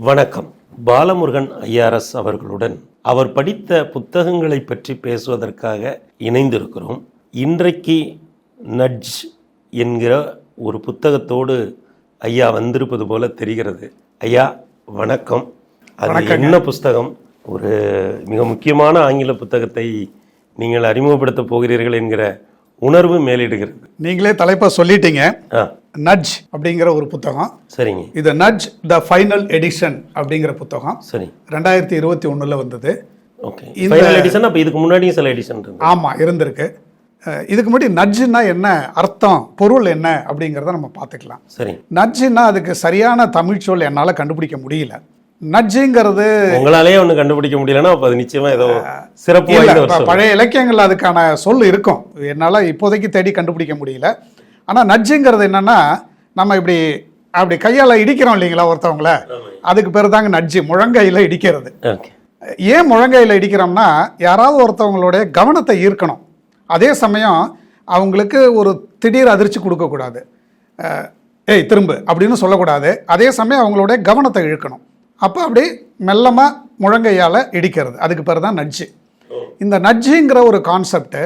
வணக்கம். பாலமுருகன் ஐஆர்எஸ் அவர்களுடன் அவர் படித்த புத்தகங்களை பற்றி பேசுவதற்காக இணைந்திருக்கிறோம். இன்றைக்கு நட்ஜ் என்கிற ஒரு புத்தகத்தோடு ஐயா வந்திருப்பது போல தெரிகிறது. ஐயா வணக்கம். அது என்ன புஸ்தகம் ஒரு மிக முக்கியமான ஆங்கில புத்தகத்தை நீங்கள் அறிமுகப்படுத்தப் போகிறீர்கள் என்கிற உணர்வு மேலிடுகிறது. நீங்களே தலைப்பை சொல்லிட்டீங்க. ஆ. நட்ஜ் அப்படிங்கிற ஒரு புத்தகம். சரிங்க. இது நட்ஜ் த ஃபைனல் எடிஷன் அப்படிங்கிற புத்தகம். சரி. ரெண்டாயிரத்தி இருபத்தி ஒன்றில் வந்தது. ஓகே. ஃபைனல் எடிஷன் அப்போ இதுக்கு முன்னாடியும் சில எடிஷன் ஆமாம் இருந்திருக்கு. இதுக்கு முன்னாடி நட்ஜுன்னா என்ன அர்த்தம் பொருள் என்ன அப்படிங்கிறத நம்ம பார்த்துக்கலாம். சரி. நட்ஜுன்னா அதுக்கு சரியான தமிழ் சொல் என்னால் கண்டுபிடிக்க முடியல. நட்ஜுங்கிறது உங்களாலேயே ஒண்ணு கண்டுபிடிக்க முடியலன்னா அப்ப அது நிச்சயமா ஏதோ சிறப்பு. பழைய இலக்கியங்கள்ல அதுக்கான சொல் இருக்கும். என்னால் இப்போதைக்கு தேடி கண்டுபிடிக்க முடியல. ஆனால் நட்ஜுங்கிறது என்னன்னா நம்ம இப்படி அப்படி கையால் இடிக்கிறோம் இல்லைங்களா ஒருத்தவங்கள? அதுக்கு பேர் தாங்க நட்ஜு முழங்கையில் இடிக்கிறது. ஏன் முழங்கையில் இடிக்கிறோம்னா யாராவது ஒருத்தவங்களுடைய கவனத்தை ஈர்க்கணும். அதே சமயம் அவங்களுக்கு ஒரு திடீர் அதிர்ச்சி கொடுக்கக்கூடாது ஏய் திரும்ப அப்படின்னு சொல்லக்கூடாது. அதே சமயம் அவங்களுடைய கவனத்தை இழுக்கணும். அப்போ அப்படி மெல்லமாக முழங்கையால் இடிக்கிறது. அதுக்கு பேர் தான் நட்ஜு இந்த நட்ஜுங்கிற ஒரு கான்செப்டு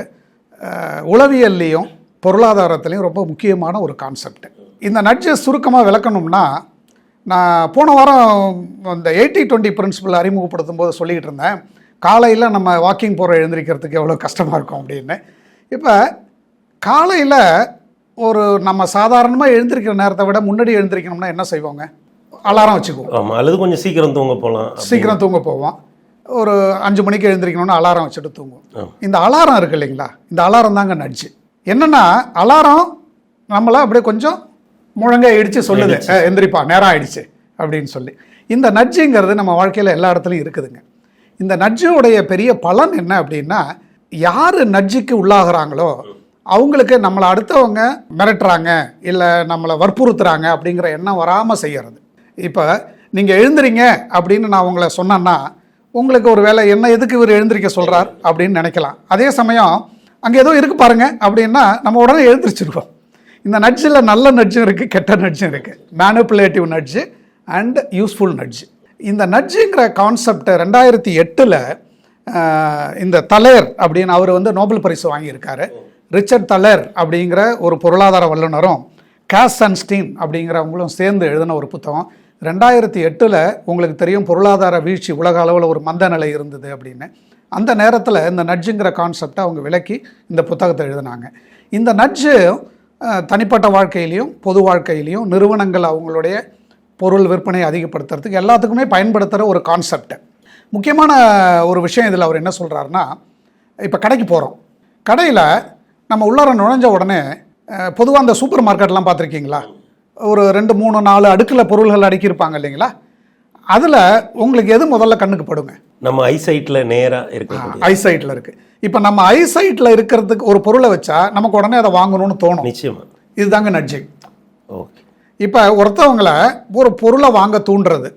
உளவியல்லையும் பொருளாதாரத்துலேயும் ரொம்ப முக்கியமான ஒரு கான்செப்ட் இந்த நட்ஜை சுருக்கமாக விளக்கணும்னா நான் போன வாரம் இந்த எயிட்டி டுவெண்ட்டி பிரின்சிபல் அறிமுகப்படுத்தும் போது சொல்லிக்கிட்டு இருந்தேன் காலையில் நம்ம வாக்கிங் போகிற எழுந்திரிக்கிறதுக்கு எவ்வளோ கஷ்டமாக இருக்கும் அப்படின்னு. இப்போ காலையில் ஒரு நம்ம சாதாரணமாக எழுந்திருக்கிற நேரத்தை விட முன்னாடி எழுந்திரிக்கணும்னா என்ன செய்வோங்க? அலாரம் வச்சுக்குவோம். ஆமா அல்லது கொஞ்சம் சீக்கிரம் தூங்க போலாம் சீக்கிரம் தூங்க போவோம். ஒரு அஞ்சு மணிக்கு எழுந்திரிக்கணும்னு அலாரம் வச்சுட்டு தூங்குவோம். இந்த அலாரம் இருக்கு இல்லைங்களா? இந்த அலாரம் தாங்க நட்ஜு என்னன்னா அலாரம் நம்மளை அப்படியே கொஞ்சம் முழங்க இடிச்சு சொல்லுது. "ஏய், எந்திரிப்பா நேரம் ஆயிடுச்சு அப்படின்னு சொல்லி. இந்த நட்ஜுங்கிறது நம்ம வாழ்க்கையில் எல்லா இடத்துலையும் இருக்குதுங்க. இந்த நட்ஜுடைய பெரிய பலன் என்ன அப்படின்னா யார் நட்ஜுக்கு உள்ளாகிறாங்களோ அவங்களுக்கு நம்மளை அடுத்தவங்க மிரட்டுறாங்க இல்லை நம்மளை வற்புறுத்துறாங்க அப்படிங்கிற எண்ணம் வராமல் செய்யறது. இப்போ நீங்கள் எழுந்துறீங்க அப்படின்னு நான் உங்களை சொன்னேன்னா உங்களுக்கு ஒரு வேளை என்ன எதுக்கு இவர் எழுந்திருக்க சொல்கிறார் அப்படின்னு நினைக்கலாம். அதே சமயம் அங்கே ஏதோ இருக்குது பாருங்கள் அப்படின்னா நம்ம உடனே எழுந்திரிச்சிருக்கோம். இந்த நட்ஜில் நல்ல நட்ஜும் இருக்குது கெட்ட நட்ஜும் இருக்குது மேனுப்புலேட்டிவ் நட்ஜு அண்ட் யூஸ்ஃபுல் நட்ஜு இந்த நட்ஜுங்கிற கான்செப்டை ரெண்டாயிரத்தி எட்டில் இந்த தலேர் அப்படின்னு அவர் வந்து நோபல் பரிசு வாங்கியிருக்காரு. ரிச்சர்ட் தலேர் அப்படிங்கிற ஒரு பொருளாதார வல்லுனரும் கேஸ் சன்ஸ்டீன் அப்படிங்கிறவங்களும் சேர்ந்து எழுதின ஒரு புத்தகம். ரெண்டாயிரத்தி எட்டில் உங்களுக்கு தெரியும் பொருளாதார வீழ்ச்சி உலக அளவில் ஒரு மந்த நிலை இருந்தது அப்படின்னு. அந்த நேரத்தில் இந்த நட்ஜுங்கிற கான்செப்டை அவங்க விளக்கி இந்த புத்தகத்தை எழுதினாங்க. இந்த நட்ஜு தனிப்பட்ட வாழ்க்கையிலையும் பொது வாழ்க்கையிலையும் நிறுவனங்கள் அவங்களுடைய பொருள் விற்பனையை அதிகப்படுத்துறதுக்கு எல்லாத்துக்குமே பயன்படுத்துகிற ஒரு கான்செப்ட் முக்கியமான ஒரு விஷயம் இதில் அவர் என்ன சொல்கிறாருன்னா இப்போ கடைக்கு போகிறோம் கடையில் நம்ம உள்ளார நுழைஞ்ச உடனே பொதுவாக அந்த சூப்பர் மார்க்கெட்லாம் பார்த்துருக்கீங்களா? ஒரு ரெண்டு மூணு நாலு அடுக்கில் பொருள்கள் அடுக்கியிருப்பாங்க இல்லைங்களா? அதில் உங்களுக்கு எது முதல்ல கண்ணுக்கு படுங்க? நம்ம ஐசைட்ல நேரா இருக்கக்கூடிய ஐசைட்டில் இருக்குது இப்போ நம்ம ஐசைட்டில் இருக்கிறதுக்கு ஒரு பொருளை வச்சா நமக்கு உடனே அதை வாங்கணும்னு தோணும். நிச்சயமா. இதுதாங்க நட்ஜிங் ஓகே. இப்போ ஒருத்தவங்களை ஒரு பொருளை வாங்க தூண்டுறது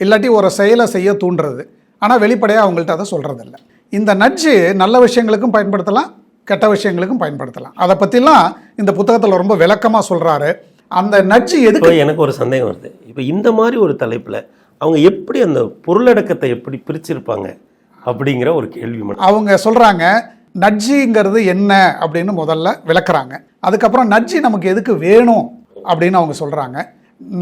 இல்லாட்டி ஒரு செயலை செய்ய தூண்டுறது ஆனால் வெளிப்படையாக அவங்கள்ட்ட அதை சொல்கிறதில்ல இந்த நட்ஜு நல்ல விஷயங்களுக்கும் பயன்படுத்தலாம் கெட்ட விஷயங்களுக்கும் பயன்படுத்தலாம். அதை பற்றிலாம் இந்த புத்தகத்தில் ரொம்ப விளக்கமாக சொல்கிறாரு அந்த நட்ஜு எதுக்கு எனக்கு ஒரு சந்தேகம் வருது. இப்போ இந்த மாதிரி ஒரு தலைப்புல அவங்க எப்படி அந்த பொருளடக்கத்தை எப்படி பிரிச்சிருப்பாங்க அப்படிங்கிற ஒரு கேள்வி அவங்க சொல்கிறாங்க நட்ஜிங்கிறது என்ன அப்படின்னு முதல்ல விளக்குறாங்க. அதுக்கப்புறம் நட்ஜி நமக்கு எதுக்கு வேணும் அப்படின்னு அவங்க சொல்கிறாங்க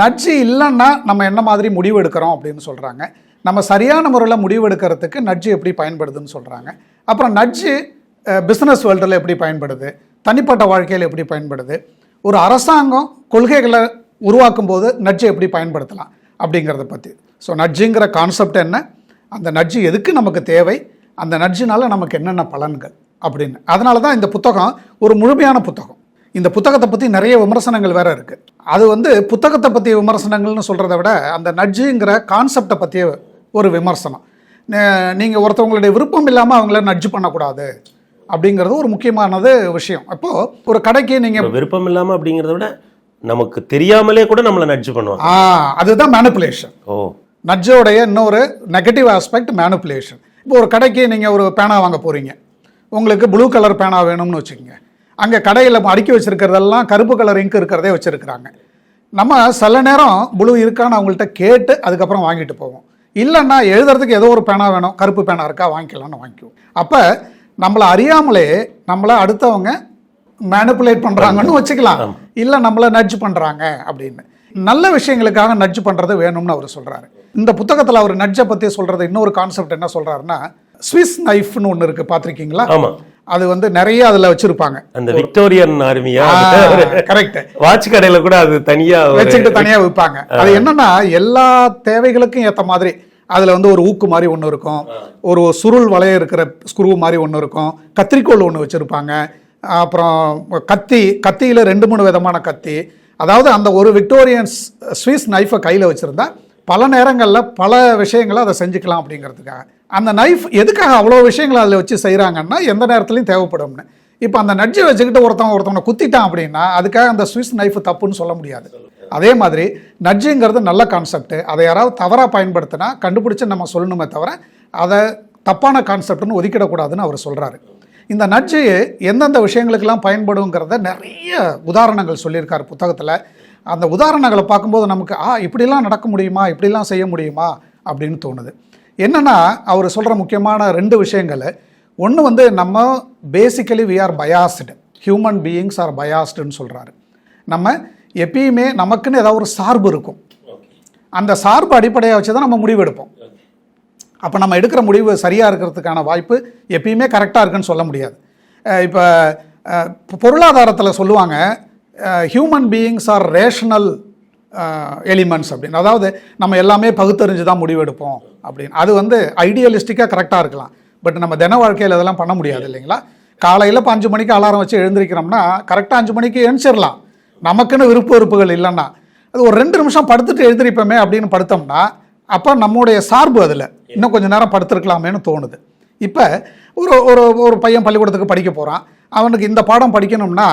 நட்ஜி இல்லைன்னா நம்ம என்ன மாதிரி முடிவு எடுக்கிறோம் அப்படின்னு சொல்கிறாங்க நம்ம சரியான முறையில் முடிவு எடுக்கிறதுக்கு நட்ஜு எப்படி பயன்படுதுன்னு சொல்கிறாங்க அப்புறம் நட்ஜு பிஸ்னஸ் வேர்ல்டில் எப்படி பயன்படுது? தனிப்பட்ட வாழ்க்கையில் எப்படி பயன்படுது? ஒரு அரசாங்கம் கொள்கைகளை உருவாக்கும் போது நட்ஜை எப்படி பயன்படுத்தலாம் அப்படிங்கிறத பற்றி ஸோ நட்ஜுங்கிற கான்செப்ட் என்ன? அந்த நட்ஜு எதுக்கு நமக்கு தேவை? அந்த நட்ஜினால நமக்கு என்னென்ன பலன்கள்? அப்படின்னு. அதனால தான் இந்த புத்தகம் ஒரு முழுமையான புத்தகம். இந்த புத்தகத்தை பற்றி நிறைய விமர்சனங்கள் வேற இருக்குது அது வந்து புத்தகத்தை பற்றிய விமர்சனங்கள்னு சொல்கிறத விட அந்த நட்ஜுங்கிற கான்செப்டை பற்றிய ஒரு விமர்சனம். நீங்கள் ஒருத்தவங்களுடைய விருப்பம் இல்லாமல் அவங்கள நட்ஜு பண்ணக்கூடாது அப்படிங்கிறது ஒரு முக்கியமானது விஷயம். அப்போது ஒரு கடைக்கு நீங்கள் விருப்பம் இல்லாம அப்படிங்கிறத விட நமக்கு தெரியாமலே கூட நம்மளை நட்ஜு பண்ணுவாங்க. ஆ அதுதான் மேனிப்புலேஷன் ஓ. நட்ஜோடைய இன்னொரு நெகட்டிவ் ஆஸ்பெக்ட் மேனுப்புலேஷன் இப்போ ஒரு கடைக்கு நீங்கள் ஒரு பேனா வாங்க போகிறீங்க உங்களுக்கு ப்ளூ கலர் பேனா வேணும்னு வச்சுக்கோங்க. அங்கே கடையில் அடுக்கி வச்சிருக்கிறதெல்லாம் கருப்பு கலர் இங்க் இருக்கிறதே வச்சுருக்கிறாங்க. நம்ம சில நேரம் ப்ளூ இருக்கான்னு அவங்கள்ட்ட கேட்டு அதுக்கப்புறம் வாங்கிட்டு போவோம். இல்லைன்னா எழுதுறதுக்கு ஏதோ ஒரு பேனா வேணும். கருப்பு பேனா இருக்கா? வாங்கிக்கலாம்னு வாங்கிக்குவோம். அப்போ நம்மளை அறியாமலே நம்மளை அடுத்தவங்க மேனிப்புலேட் பண்ணுறாங்கன்னு வச்சுக்கலாம். இல்லை நம்மளை நட்ஜ் பண்ணுறாங்க அப்படின்னு. நல்ல விஷயங்களுக்காக நட்ஜ் பண்ணுறது வேணும்னு அவர் சொல்கிறாரு இந்த புத்தகத்தில் அவர் நட்ஜை பற்றி சொல்கிறது இன்னொரு கான்செப்ட் என்ன சொல்கிறாருன்னா ஸ்விஸ் நைஃப்னு ஒன்று இருக்குது பார்த்துருக்கீங்களா? ஆமா. அது வந்து நிறைய அதில் வச்சுருப்பாங்க. அந்த விக்டோரியன் ஆர்மியா கரெக்ட் வாட்ச் கடையில கூட அது தனியா வச்சுக்கிட்டு தனியா விற்பாங்க அது என்னன்னா எல்லா தேவைகளுக்கும் ஏத்த மாதிரி அதுல வந்து ஒரு ஊக்கு மாதிரி ஒன்று இருக்கும். ஒரு சுருள் வளைய இருக்கிற ஸ்க்ரூ மாதிரி ஒன்று இருக்கும். கத்திரிக்கோல் ஒன்று வச்சிருப்பாங்க. அப்புறம் கத்தி கத்தியில ரெண்டு மூணு விதமான கத்தி. அதாவது அந்த ஒரு விக்டோரியன் ஸ்விஸ் நைஃபை கையில் வச்சிருந்தா பல நேரங்களில் பல விஷயங்களை அதை செஞ்சுக்கலாம் அப்படிங்கிறதுக்காக. அந்த நைஃப் எதுக்காக அவ்வளோ விஷயங்களை அதில் வச்சு செய்கிறாங்கன்னா எந்த நேரத்துலையும் தேவைப்படும்னு. இப்போ அந்த நட்ஜை வச்சுக்கிட்டு ஒருத்தவங்க ஒருத்தவனை குத்திட்டான் அப்படின்னா அதுக்காக அந்த சுவிஸ் நைஃப் தப்புன்னு சொல்ல முடியாது. அதே மாதிரி நட்ஜுங்கிறது நல்ல கான்செப்ட் அதை யாராவது தவறாக பயன்படுத்தினா கண்டுபிடிச்சு நம்ம சொல்லணுமே தவிர அதை தப்பான கான்செப்ட்னு ஒதுக்கிடக்கூடாதுன்னு அவர் சொல்கிறாரு இந்த நட்ஜு எந்தெந்த விஷயங்களுக்கெல்லாம் பயன்படுங்கிறத நிறைய உதாரணங்கள் சொல்லியிருக்கார் புத்தகத்தில். அந்த உதாரணங்களை பார்க்கும்போது நமக்கு ஆ இப்படிலாம் நடக்க முடியுமா? இப்படிலாம் செய்ய முடியுமா? அப்படின்னு தோணுது. என்னென்னா அவர் சொல்கிற முக்கியமான ரெண்டு விஷயங்கள். ஒன்று வந்து நம்ம basically we are biased human beings are பயாஸ்டுன்னு சொல்கிறாரு நம்ம எப்பயுமே நமக்குன்னு ஏதாவது ஒரு சார்பு இருக்கும். அந்த சார்பு அடிப்படையாக வச்சு தான் நம்ம முடிவு எடுப்போம் அப்போ நம்ம எடுக்கிற முடிவு சரியாக இருக்கிறதுக்கான வாய்ப்பு எப்பயுமே கரெக்டாக இருக்குன்னு சொல்ல முடியாது. இப்போ பொருளாதாரத்தில் சொல்லுவாங்க human beings are rational elements அப்படின்னு. அதாவது நம்ம எல்லாமே பகுத்தறிஞ்சு தான் முடிவெடுப்போம் அப்படின்னு. அது வந்து ஐடியலிஸ்டிக்காக கரெக்டாக இருக்கலாம். பட் நம்ம தின வாழ்க்கையில் இதெல்லாம் பண்ண முடியாது இல்லைங்களா? காலையில் இப்போ அஞ்சு மணிக்கு அலாரம் வச்சு எழுந்திருக்கிறோம்னா கரெக்டாக அஞ்சு மணிக்கு எழுந்திரிடலாம் நமக்குன்னு விருப்ப வெறுப்புகள் இல்லைன்னா. அது ஒரு ரெண்டு நிமிஷம் படுத்துட்டு எழுந்திருப்போமே அப்படின்னு படுத்தோம்னா அப்போ நம்முடைய சார்பு அதில். இன்னும் கொஞ்சம் நேரம் படுத்திருக்கலாமேன்னு தோணுது. இப்போ ஒரு ஒரு ஒரு பையன் பள்ளிக்கூடத்துக்கு படிக்க போகிறான் அவனுக்கு இந்த பாடம் படிக்கணும்னா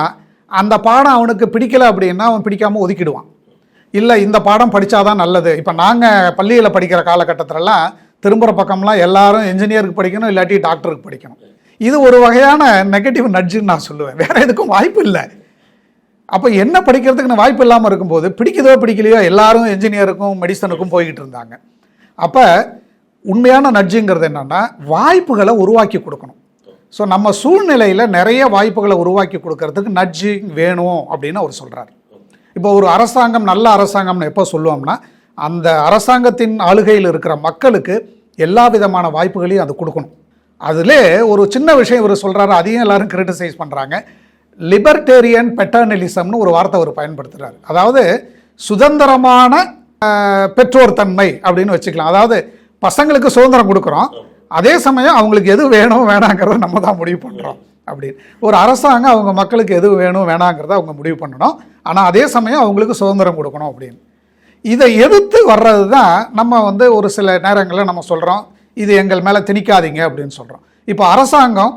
அந்த பாடம் அவனுக்கு பிடிக்கலை அப்படின்னா அவன் பிடிக்காமல் ஒதுக்கிடுவான். இல்லை இந்த பாடம் படித்தாதான் நல்லது. இப்போ நாங்கள் பள்ளியில் படிக்கிற காலகட்டத்திலலாம் திரும்புகிற பக்கம்லாம் எல்லாரும் இன்ஜினியருக்கு படிக்கணும் இல்லாட்டி டாக்டருக்கு படிக்கணும். இது ஒரு வகையான நெகட்டிவ் நட்ஜுன்னு நான் சொல்லுவேன். வேறு எதுக்கும் வாய்ப்பு இல்லை. அப்போ என்ன படிக்கிறதுக்குன்னு வாய்ப்பு இல்லாமல் இருக்கும்போது பிடிக்குதோ பிடிக்கலையோ எல்லாரும் இன்ஜினியருக்கும் மெடிசனுக்கும் போய்கிட்டு இருந்தாங்க. அப்போ உண்மையான நட்ஜுங்கிறது என்னென்னா வாய்ப்புகளை உருவாக்கி கொடுக்கணும். ஸோ நம்ம சூழ்நிலையில் நிறைய வாய்ப்புகளை உருவாக்கி கொடுக்கறதுக்கு நட்ஜிங் வேணும் அப்படின்னு அவர் சொல்கிறார் இப்போ ஒரு அரசாங்கம் நல்ல அரசாங்கம்னு எப்போ சொல்லுவோம்னா அந்த அரசாங்கத்தின் ஆளுகையில் இருக்கிற மக்களுக்கு எல்லா விதமான வாய்ப்புகளையும் அது கொடுக்கணும். அதிலே ஒரு சின்ன விஷயம் இவர் சொல்கிறாரு அதையும் எல்லாரும் கிரிட்டிசைஸ் பண்ணுறாங்க லிபர்டேரியன் பெட்டர்னலிசம்னு ஒரு வார்த்தை அவர் பயன்படுத்துகிறார் அதாவது சுதந்திரமான பெற்றோர் தன்மை அப்படின்னு வச்சுக்கலாம். அதாவது பசங்களுக்கு சுதந்திரம் கொடுக்குறோம். அதே சமயம் அவங்களுக்கு எது வேணும் வேணாங்கிறத நம்ம தான் முடிவு பண்ணுறோம் அப்படின்னு. ஒரு அரசாங்கம் அவங்க மக்களுக்கு எது வேணும் வேணாங்கிறத அவங்க முடிவு பண்ணணும். ஆனால் அதே சமயம் அவங்களுக்கு சுதந்திரம் கொடுக்கணும் அப்படின்னு. இதை எதிர்த்து வர்றது தான் நம்ம வந்து ஒரு சில நேரங்களில் நம்ம சொல்கிறோம் இது எங்கள் மேலே திணிக்காதீங்க அப்படின்னு சொல்கிறோம் இப்போ அரசாங்கம்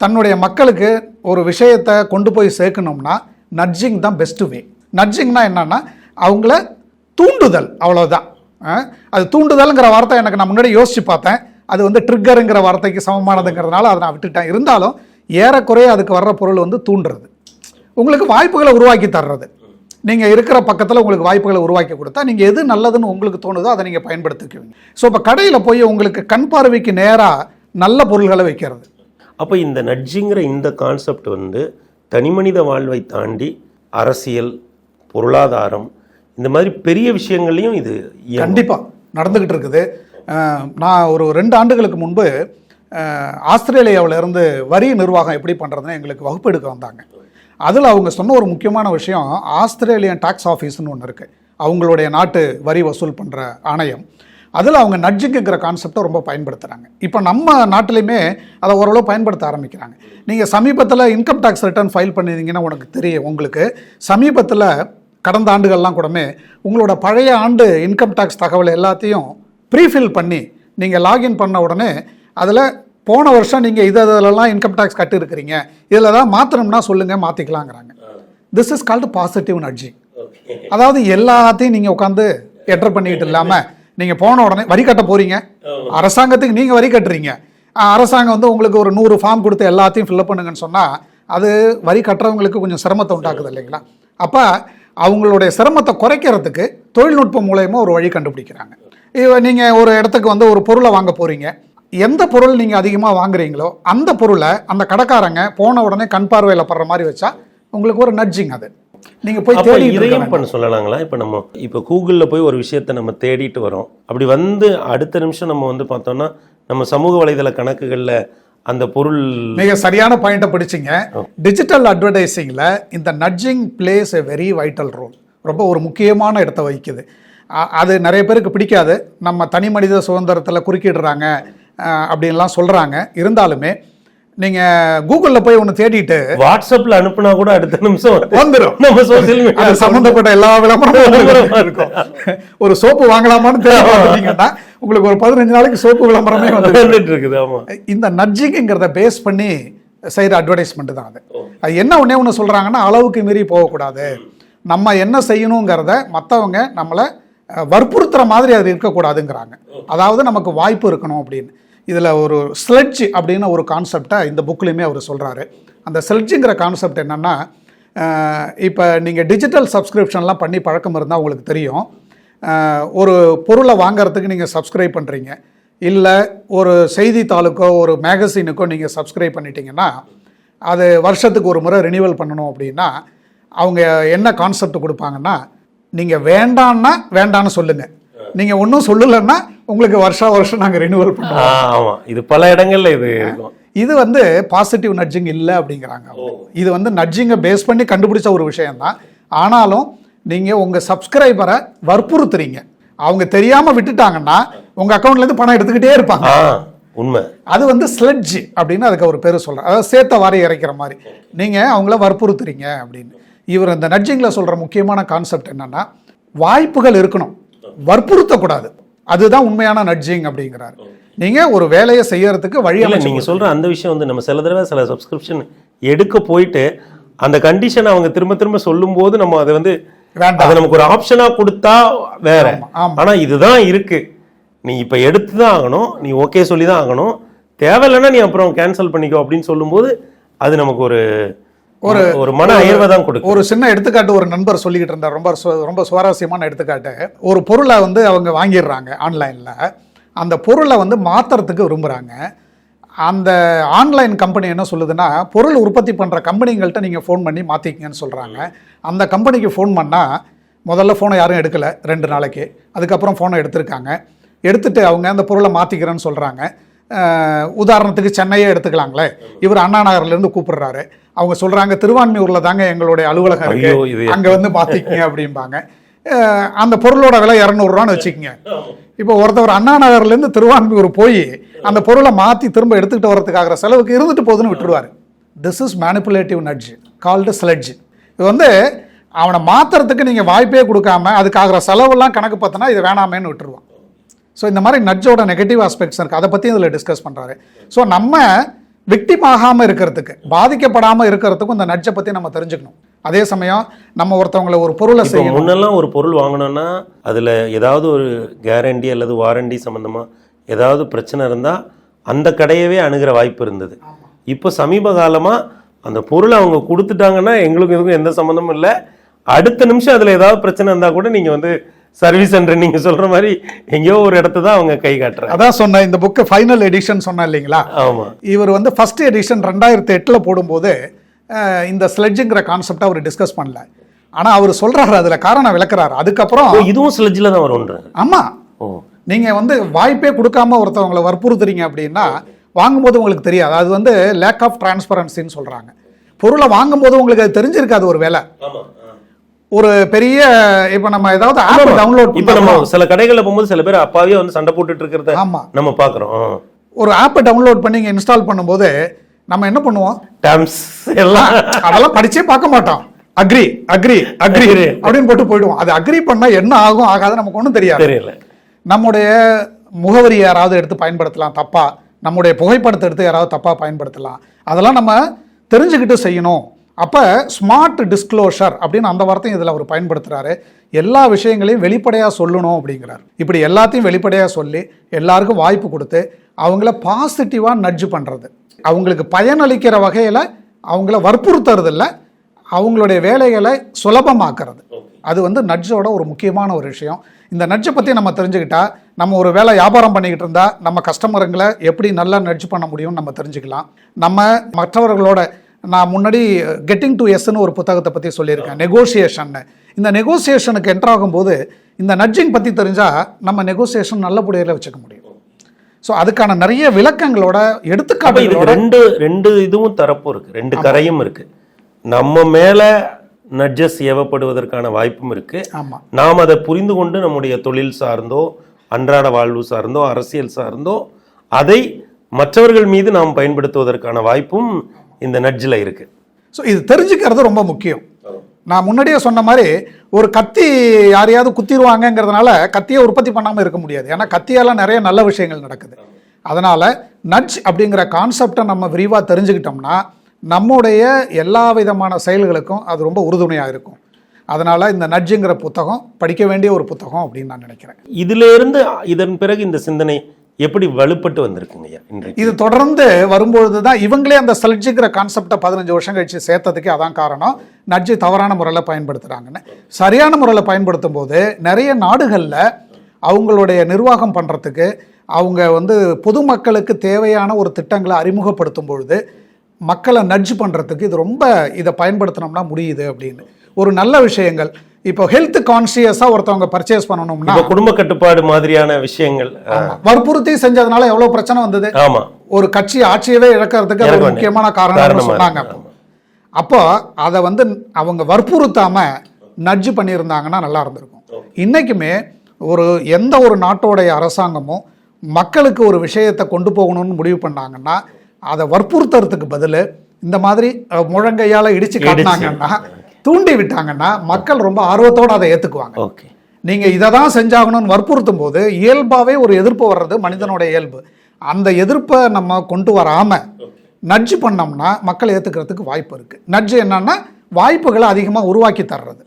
தன்னுடைய மக்களுக்கு ஒரு விஷயத்தை கொண்டு போய் சேர்க்கணும்னா நட்ஜிங் தான் பெஸ்ட்டு வே நட்ஜிங்னா என்னன்னா அவங்கள தூண்டுதல் அவ்வளோதான் அது தூண்டுதல்ங்கிற வார்த்தை எனக்கு நான் முன்னாடி யோசிச்சு பார்த்தேன். அது வந்து ட்ரிக்கருங்கிற வார்த்தைக்கு சமமானதுங்கிறதுனால அதை நான் விட்டுட்டேன். இருந்தாலும் ஏறக்குறைய அதுக்கு வர்ற பொருள் வந்து தூண்டுறது. உங்களுக்கு வாய்ப்புகளை உருவாக்கி தர்றது. நீங்கள் இருக்கிற பக்கத்தில் உங்களுக்கு வாய்ப்புகளை உருவாக்கி கொடுத்தா நீங்கள் எது நல்லதுன்னு உங்களுக்கு தோணுதோ அதை நீங்கள் பயன்படுத்திக்குவீங்க. ஸோ இப்போ கடையில் போய் உங்களுக்கு கண் பார்வைக்கு நேராக நல்ல பொருள்களை வைக்கிறது. அப்போ இந்த நட்ஜிங்கிற இந்த கான்செப்ட் வந்து தனிமனித வாழ்வை தாண்டி அரசியல் பொருளாதாரம் இந்த மாதிரி பெரிய விஷயங்கள்லையும் இது. கண்டிப்பாக நடந்துக்கிட்டு இருக்குது. நான் ஒரு ரெண்டு ஆண்டுகளுக்கு முன்பு ஆஸ்திரேலியாவிலேருந்து வரி நிர்வாகம் எப்படி பண்ணுறதுன்னு எங்களுக்கு வகுப்பு எடுக்க வந்தாங்க. அதில் அவங்க சொன்ன ஒரு முக்கியமான விஷயம் ஆஸ்திரேலியன் டாக்ஸ் ஆஃபீஸ்னு ஒன்று இருக்குது அவங்களுடைய நாட்டு வரி வசூல் பண்ணுற ஆணையம். அதில் அவங்க நட்ஜுங்கிற கான்செப்டை ரொம்ப பயன்படுத்துகிறாங்க இப்போ நம்ம நாட்டிலையுமே அதை ஓரளவு பயன்படுத்த ஆரம்பிக்கிறாங்க. நீங்கள் சமீபத்தில் இன்கம் டேக்ஸ் ரிட்டர்ன் ஃபைல் பண்ணியிருந்தீங்கன்னா உனக்கு தெரியும் உங்களுக்கு. சமீபத்தில் கடந்த ஆண்டுகள்லாம் கூடமே உங்களோட பழைய ஆண்டு இன்கம் டேக்ஸ் தகவல் எல்லாத்தையும் ப்ரீஃபில் பண்ணி நீங்கள் லாகின் பண்ண உடனே அதில் போன வருஷம் நீங்கள் இது இதிலெல்லாம் இன்கம் டேக்ஸ் கட்டியிருக்கிறீங்க இதில் தான் மாற்றணும்னா சொல்லுங்கள் மாற்றிக்கலாங்கிறாங்க this is called positive nudging அதாவது எல்லாத்தையும் நீங்கள் உட்காந்து என்டர் பண்ணிக்கிட்டு இல்லாமல் நீங்கள் போன உடனே வரி கட்ட போகிறீங்க அரசாங்கத்துக்கு நீங்கள் வரி கட்டுறீங்க. அரசாங்கம் வந்து உங்களுக்கு ஒரு நூறு ஃபார்ம் கொடுத்து எல்லாத்தையும் ஃபில்அப் பண்ணுங்கன்னு சொன்னால் அது வரி கட்டுறவங்களுக்கு கொஞ்சம் சிரமத்தை உண்டாக்குது இல்லைங்களா? அப்போ அவங்களுடைய சிரமத்தை குறைக்கிறதுக்கு தொழில்நுட்பம் மூலயமா ஒரு வழி கண்டுபிடிக்கிறாங்க. நீங்கள் ஒரு இடத்துக்கு வந்து ஒரு பொருளை வாங்க போகிறீங்க எந்த பொருள் நீங்கள் அதிகமாக வாங்குறீங்களோ அந்த பொருளை அந்த கடைக்காரங்க போன உடனே கண் பார்வையில் படுற மாதிரி வச்சா உங்களுக்கு ஒரு நட்ஜிங் அது. நீங்கள் போய் தேடி இதையும் பண்ண சொல்லலாங்களா? இப்போ நம்ம இப்போ கூகுளில் போய் ஒரு விஷயத்தை நம்ம தேடிட்டு வரோம். அப்படி வந்து அடுத்த நிமிஷம் நம்ம வந்து பார்த்தோம்னா நம்ம சமூக வலைதள கணக்குகளில் அந்த பொருள் மிக சரியான பாயிண்ட்டை பிடிச்சிங்க. டிஜிட்டல் அட்வர்டைசிங்கில் இந்த nudging plays a very vital role ரொம்ப ஒரு முக்கியமான இடத்த வகிக்குது. அது நிறைய பேருக்கு பிடிக்காது. நம்ம தனி மனித சுதந்திரத்தில் குறுக்கிடுறாங்க அப்படின்லாம் சொல்கிறாங்க இருந்தாலுமே நீங்கள் கூகுளில் போய் ஒன்று தேடிட்டு வாட்ஸ்அப்ல அனுப்புனா கூட அடுத்த நிமிஷம் வந்து வந்துடும் நம்ம சோசியல் மீடியா சம்பந்தப்பட்ட எல்லா விளம்பரமும் இருக்கும் ஒரு சோப்பு வாங்கலாமான்னு தேடி பார்த்தீங்கன்னா உங்களுக்கு ஒரு பதினஞ்சு நாளைக்கு சோப்பு விளம்பரமே வந்து வந்துட்டு இருக்குது ஆமா. இந்த நட்ஜிங்கிறத பேஸ் பண்ணி செய்கிற அட்வர்டைஸ்மெண்ட் தான் அது. அது என்ன ஒன்றே ஒன்று சொல்கிறாங்கன்னா அளவுக்கு மீறி போகக்கூடாது. நம்ம என்ன செய்யணுங்கிறத மற்றவங்க நம்மளை வற்புறுத்துகிற வற்புறுத்துற மாதிரி அது இருக்கக்கூடாதுங்கிறாங்க. அதாவது நமக்கு வாய்ப்பு இருக்கணும் அப்படின்னு. இதில் ஒரு ஸ்லெட்ஜ் அப்படின்னு ஒரு கான்செப்டை இந்த புக்லேயுமே அவர் சொல்கிறாரு அந்த ஸ்லெட்ஜுங்கிற கான்செப்ட் என்னென்னா இப்போ நீங்கள் டிஜிட்டல் சப்ஸ்கிரிப்ஷன்லாம் பண்ணி பழக்கம் இருந்தால் உங்களுக்கு தெரியும். ஒரு பொருளை வாங்கிறதுக்கு நீங்கள் சப்ஸ்கிரைப் பண்ணுறீங்க இல்லை ஒரு செய்தித்தாளுக்கோ ஒரு மேகசினுக்கோ நீங்கள் சப்ஸ்கிரைப் பண்ணிட்டீங்கன்னா அது வருஷத்துக்கு ஒரு முறை ரினியூவல் பண்ணணும் அப்படின்னா அவங்க என்ன கான்செப்ட் கொடுப்பாங்கன்னா நீங்கள் வேண்டான்னா வேண்டான்னு சொல்லுங்கள் நீங்கள் ஒன்றும் சொல்லலைன்னா உங்களுக்கு வருஷா வருஷம் நாங்கள் ரினிவல் பண்ணுவோம். இது பல இடங்கள்ல இது இருக்கும். இது வந்து பாசிட்டிவ் நட்ஜிங் இல்லை அப்படிங்கிறாங்க. இது வந்து நட்ஜிங்கை பேஸ் பண்ணி கண்டுபிடிச்ச ஒரு விஷயம்தான். ஆனாலும் நீங்கள் உங்கள் சப்ஸ்கிரைபரை வற்புறுத்துறீங்க. அவங்க தெரியாமல் விட்டுட்டாங்கன்னா உங்கள் அக்கௌண்ட்லேருந்து பணம் எடுத்துக்கிட்டே இருப்பாங்க. உண்மை. அது வந்து ஸ்லெட்ஜ் அப்படின்னு அதுக்கு ஒரு பேர் சொல்கிறேன் அதாவது சேத்த வாரி இறைக்கிற மாதிரி. நீங்கள் அவங்கள வற்புறுத்துறீங்க அப்படின்னு. இவர் இந்த நட்ஜிங்கில் சொல்கிற முக்கியமான கான்செப்ட் என்னன்னா வாய்ப்புகள் இருக்கணும். வற்புறுத்தக்கூடாது. அதுதான் உண்மையான நட்ஜிங் அப்படிங்கிறாரு. நீங்கள் ஒரு வேலையை செய்யறதுக்கு வழி இல்ல அமைச்சு நீங்க சொல்ற அந்த விஷயம் வந்து நம்ம சில தடவை சில சப்ஸ்கிரிப்ஷன் எடுக்க போயிட்டு அந்த கண்டிஷன் அவங்க திரும்ப திரும்ப சொல்லும்போது நம்ம அதை வந்து அதை நமக்கு ஒரு ஆப்ஷனா கொடுத்தா வேற. ஆமா. ஆனா இதுதான் இருக்கு. நீ இப்ப எடுத்து தான் ஆகணும். நீ ஓகே சொல்லி தான் ஆகணும். தேவையில்லைன்னா நீ அப்புறம் கேன்சல் பண்ணிக்கோ அப்படின்னு சொல்லும்போது அது நமக்கு ஒரு ஒரு ஒரு மன அயர்வை தான் கொடுக்கும் ஒரு சின்ன எடுத்துக்காட்டு ஒரு நண்பர் சொல்லிக்கிட்டு இருந்தார். ரொம்ப ரொம்ப சுவாரஸ்யமான எடுத்துக்காட்டு. ஒரு பொருளை வந்து அவங்க வாங்கிடுறாங்க ஆன்லைனில். அந்த பொருளை வந்து மாற்றுறதுக்கு விரும்புகிறாங்க அந்த ஆன்லைன் கம்பெனி என்ன சொல்லுதுன்னா பொருள் உற்பத்தி பண்ணுற கம்பெனிங்கள்ட்ட நீங்கள் ஃபோன் பண்ணி மாற்றிக்கிங்கன்னு சொல்கிறாங்க அந்த கம்பெனிக்கு ஃபோன் பண்ணால் முதல்ல ஃபோனை யாரும் எடுக்கலை ரெண்டு நாளைக்கு. அதுக்கப்புறம் ஃபோனை எடுத்திருக்காங்க. எடுத்துட்டு அவங்க அந்த பொருளை மாற்றிக்கிறேன்னு சொல்கிறாங்க உதாரணத்துக்கு சென்னையே எடுத்துக்கலாங்களே. இவர் அண்ணா நகர்லேருந்து கூப்பிடுறாரு. அவங்க சொல்கிறாங்க திருவான்மியூரில் தாங்க எங்களுடைய அலுவலகம் இருக்கு. அங்கே வந்து மாற்றிக்கிங்க அப்படிம்பாங்க. அந்த பொருளோட விலை இரநூறுவான்னு வச்சுக்கோங்க. இப்போ ஒருத்தவர் அண்ணா நகர்லேருந்து திருவான்மியூர் போய் அந்த பொருளை மாற்றி திரும்ப எடுத்துக்கிட்டு வரதுக்காகிற செலவுக்கு இருந்துட்டு போகுதுன்னு விட்டுருவாரு. This is manipulative nudge called sludge இது வந்து அவனை மாற்றுறதுக்கு நீங்கள் வாய்ப்பே கொடுக்காம அதுக்காகிற செலவெல்லாம் கணக்கு பார்த்தனா இது வேணாமேன்னு விட்டுருவான். ஸோ இந்த மாதிரி நட்ஜோட நெகட்டிவ் ஆஸ்பெக்ட்ஸ் இருக்குது அதை பற்றி இதில் டிஸ்கஸ் பண்ணுறாரு ஸோ நம்ம விக்டிம் ஆகாமல் இருக்கிறதுக்கு பாதிக்கப்படாமல் இருக்கிறதுக்கும் இந்த நட்ஜை பற்றி நம்ம தெரிஞ்சுக்கணும். அதே சமயம் நம்ம ஒருத்தவங்களை ஒரு பொருளை செய்யணும். முன்னெல்லாம் ஒரு பொருள் வாங்கணும்னா அதுல ஏதாவது ஒரு கேரண்டி அல்லது வாரண்டி சம்பந்தமா ஏதாவது பிரச்சனை இருந்தா அந்த கடையவே அணுகிற வாய்ப்பு இருந்தது. இப்போ சமீப காலமா அந்த பொருளை அவங்க கொடுத்துட்டாங்கன்னா எங்களுக்கு இதுக்கும் எந்த சம்மந்தமும் இல்லை. அடுத்த நிமிஷம் அதுல ஏதாவது பிரச்சனை இருந்தா கூட நீங்க வந்து சர்வீஸ் சென்டர் நீங்க சொல்ற மாதிரி எங்கேயோ ஒரு இடத்த தான் அவங்க கை காட்டுறாங்க. அதான் சொன்னேன் இந்த புக்கு ஃபைனல் எடிஷன் சொன்னேன் இல்லைங்களா? ஆமா. இவர் வந்து ஃபர்ஸ்ட் எடிஷன் ரெண்டாயிரத்தி எட்டில் போடும்போது இந்த ஸ்லெட்ஜுங்கிற கான்செப்டை அவர் டிஸ்கஸ் பண்ணல. ஆனால் அவர் சொல்கிறாரு அதில் காரணம் விளக்குறாரு. அதுக்கப்புறம் இதுவும் ஸ்லெட்ஜில் தான் வரும்ன்ற. ஆமாம் நீங்கள் வந்து வாய்ப்பே கொடுக்காம ஒருத்தவங்களை வற்புறுத்துறீங்க அப்படின்னா வாங்கும்போது உங்களுக்கு தெரியாது. அது வந்து லேக் ஆஃப் டிரான்ஸ்பரன்சின்னு சொல்கிறாங்க பொருளை வாங்கும்போது உங்களுக்கு அது தெரிஞ்சிருக்காது ஒரு வேலை ஒரு பெரிய இப்போ நம்ம ஏதாவது ஆப் டவுன்லோட் இப்போ நம்ம சில கடைகளில் போகும்போது சில பேர் அப்பாவே வந்து சண்டை போட்டுட்டு இருக்கிறத ஆமாம் நம்ம பார்க்குறோம். ஒரு ஆப்பை டவுன்லோட் பண்ணி இங்கே இன்ஸ்டால் பண்ணும்போது நம்ம என்ன பண்ணுவோம்? டேர்ம்ஸ் எல்லாம். அதெல்லாம் படிச்சே பார்க்க மாட்டோம். Agree agree agree Agree. அப்படின்னு போட்டு போயிடுவோம். அது அக்ரி பண்ணா என்ன ஆகும் ஆகாது நமக்கு ஒன்றும் தெரியாது. தெரியல. நம்முடைய முகவரி யாராவது எடுத்து பயன்படுத்தலாம் தப்பா. நம்முடைய புகைப்படத்தை எடுத்து யாராவது தப்பா பயன்படுத்தலாம். அதெல்லாம் நம்ம தெரிஞ்சுக்கிட்டு செய்யணும். அப்போ ஸ்மார்ட் டிஸ்க்ளோஷர் அப்படின்னு அந்த வார்த்தையும் இதில் அவர் பயன்படுத்துகிறாரு எல்லா விஷயங்களையும் வெளிப்படையாக சொல்லணும் அப்படிங்கிறார். இப்படி எல்லாத்தையும் வெளிப்படையாக சொல்லி எல்லாருக்கும் வாய்ப்பு கொடுத்து அவங்கள பாசிட்டிவாக நட்ஜு பண்ணுறது அவங்களுக்கு பயனளிக்கிற வகையில் அவங்கள வற்புறுத்துறது இல்ல அவங்களுடைய வேலைகளை சுலபமாக்குறது. அது வந்து நட்ஜோட ஒரு முக்கியமான ஒரு விஷயம். இந்த நட்ஜை பற்றி நம்ம தெரிஞ்சுக்கிட்டா நம்ம ஒரு வேலை வியாபாரம் பண்ணிக்கிட்டு இருந்தா நம்ம கஸ்டமருங்களை எப்படி நல்லா நட்ஜ் பண்ண முடியும்னு நம்ம தெரிஞ்சுக்கலாம். நம்ம மற்றவர்களோட நான் முன்னாடி கெட்டிங் டு எஸ்ன்னு ஒரு புத்தகத்தை பற்றி சொல்லியிருக்கேன். நெகோசியேஷன் இந்த நெகோசியேஷனுக்கு என்டர் ஆகும்போது இந்த நட்ஜிங் பற்றி தெரிஞ்சால் நம்ம நெகோசியேஷன் நல்லபடியில் வச்சுக்க முடியும். ஸோ அதுக்கான நிறைய விளக்கங்களோட எடுத்துக்காட்டுகளோட ரெண்டு ரெண்டு இதுவும் தரப்பு இருக்கு. ரெண்டு கரையும் இருக்கு. நம்ம மேல நட்ஜஸ் ஏவப்படுவதற்கான வாய்ப்பும் இருக்கு. ஆமாம் நாம் அதை புரிந்து கொண்டு நம்முடைய தொழில் சார்ந்தோ அன்றாட வாழ்வு சார்ந்தோ அரசியல் சார்ந்தோ அதை மற்றவர்கள் மீது நாம் பயன்படுத்துவதற்கான வாய்ப்பும் இந்த நட்ஜில் இருக்கு. ஸோ இது தெரிஞ்சுக்கிறது ரொம்ப முக்கியம். நான் முன்னாடியே சொன்ன மாதிரி ஒரு கத்தி யாரையாவது குத்திடுவாங்கங்கிறதுனால கத்தியை உற்பத்தி பண்ணாமல் இருக்க முடியாது. ஏன்னா கத்தியால நிறைய நல்ல விஷயங்கள் நடக்குது. அதனால் நட்ஜ் அப்படிங்கிற கான்செப்டை நம்ம விரிவாக தெரிஞ்சுக்கிட்டோம்னா நம்முடைய எல்லா விதமான செயல்களுக்கும் அது ரொம்ப உறுதுணையாக இருக்கும். அதனால் இந்த நட்ஜுங்கிற புத்தகம் படிக்க வேண்டிய ஒரு புத்தகம் அப்படின்னு நான் நினைக்கிறேன். இதுல இருந்து இதன் பிறகு இந்த சிந்தனை எப்படி வலுப்பட்டு வந்திருக்குங்க ஐயா இன்றைக்கு? இது தொடர்ந்து வரும்பொழுது தான் இவங்களே அந்த ஸ்லட்ஜுங்கிற கான்செப்டை பதினஞ்சு வருஷம் கழிச்சு சேர்த்ததுக்கு அதான் காரணம். நட்ஜு தவறான முறையில் பயன்படுத்துகிறாங்கன்னு சரியான முறையில் பயன்படுத்தும் போது நிறைய நாடுகளில் அவங்களுடைய நிர்வாகம் பண்ணுறதுக்கு அவங்க வந்து பொதுமக்களுக்கு தேவையான ஒரு திட்டங்களை அறிமுகப்படுத்தும் பொழுது மக்களை நட்ஜ் பண்ணுறதுக்கு இது ரொம்ப இதை பயன்படுத்தினோம்னா முடியுது அப்படின்னு. ஒரு நல்ல விஷயங்கள். இப்போ ஹெல்த் கான்சியஸாக ஒருத்தவங்க பர்ச்சேஸ் பண்ணணும்னா குடும்ப கட்டுப்பாடு மாதிரியான விஷயங்கள் வற்புறுத்தி செஞ்சதுனால எவ்வளோ பிரச்சனை வந்தது? ஆமா. ஒரு கட்சி ஆட்சியவே இழக்கிறதுக்கு அது முக்கியமான காரணமா சொன்னாங்க. அப்போ. அதை வந்து அவங்க வற்புறுத்தாம நட்ஜு பண்ணியிருந்தாங்கன்னா நல்லா இருந்திருக்கும். இன்னைக்குமே ஒரு எந்த ஒரு நாட்டோடைய அரசாங்கமும் மக்களுக்கு ஒரு விஷயத்தை கொண்டு போகணும்னு முடிவு பண்ணாங்கன்னா அதை வற்புறுத்துறதுக்கு பதில் இந்த மாதிரி முழங்கையால இடிச்சு. காட்டினாங்கன்னா தூண்டி விட்டாங்கன்னா மக்கள் ரொம்ப ஆர்வத்தோட அதை ஏத்துக்குவாங்க. ஓகே. நீங்க இதை தான் செஞ்சாகணும்னு வற்புறுத்தும் போது இயல்பாவே ஒரு எதிர்ப்பு வர்றது மனிதனோட இயல்பு. அந்த எதிர்ப்பை நம்ம கொண்டு வராம நட்ஜு பண்ணோம்னா மக்கள் ஏத்துக்கிறதுக்கு வாய்ப்பு இருக்கு. நட்ஜு என்னன்னா வாய்ப்புகளை அதிகமா உருவாக்கி தர்றது.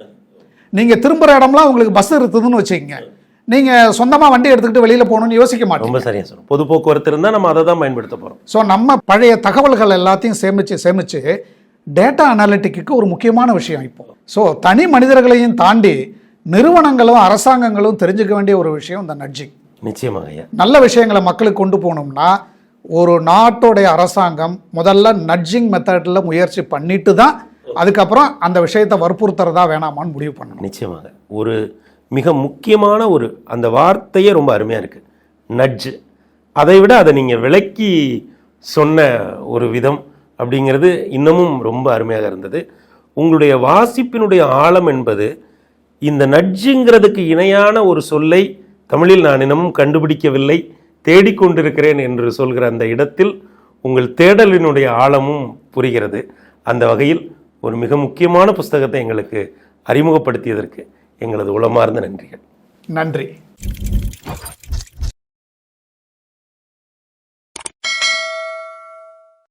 நீங்க திரும்புற இடம்லாம் உங்களுக்கு பஸ் இருக்குதுன்னு வச்சுக்கங்க. நீங்க சொந்தமா வண்டி எடுத்துக்கிட்டு வெளியில போகணும்னு யோசிக்க மாட்டோம் ரொம்ப சரியா சொல்லுங்க பொது போக்குவரத்து இருந்தா நம்ம அதை தான் பயன்படுத்த போறோம். ஸோ நம்ம பழைய தகவல்கள் எல்லாத்தையும் சேமிச்சு சேமிச்சு டேட்டா அனாலிட்டிக்கு ஒரு முக்கியமான விஷயம் இப்போ. ஸோ தனி மனிதர்களையும் தாண்டி நிறுவனங்களும் அரசாங்கங்களும் தெரிஞ்சுக்க வேண்டிய ஒரு விஷயம் இந்த நட்ஜிங் நிச்சயமாக நல்ல விஷயங்களை மக்களுக்கு கொண்டு போகணும்னா ஒரு நாட்டோடைய அரசாங்கம் முதல்ல நட்ஜிங் மெத்தடில் முயற்சி பண்ணிட்டு தான் அதுக்கப்புறம் அந்த விஷயத்தை வற்புறுத்துறதா வேணாமான்னு முடிவு பண்ணணும். நிச்சயமாக. ஒரு மிக முக்கியமான ஒரு அந்த வார்த்தையே ரொம்ப அருமையாக இருக்குது நட்ஜு அதை விட அதை நீங்கள் விளக்கி சொன்ன ஒரு விதம் அப்படிங்கிறது இன்னமும் ரொம்ப அருமையாக இருந்தது. உங்களுடைய வாசிப்பினுடைய ஆழம் என்பது இந்த நட்ஜுங்கிறதுக்கு இணையான ஒரு சொல்லை தமிழில் நான் இன்னமும் கண்டுபிடிக்கவில்லை தேடிக்கொண்டிருக்கிறேன் என்று சொல்கிற அந்த இடத்தில் உங்கள் தேடலினுடைய ஆழமும் புரிகிறது. அந்த வகையில் ஒரு மிக முக்கியமான புஸ்தகத்தை எங்களுக்கு அறிமுகப்படுத்தியதற்கு எங்களது உளமார்ந்த நன்றிகள். நன்றி.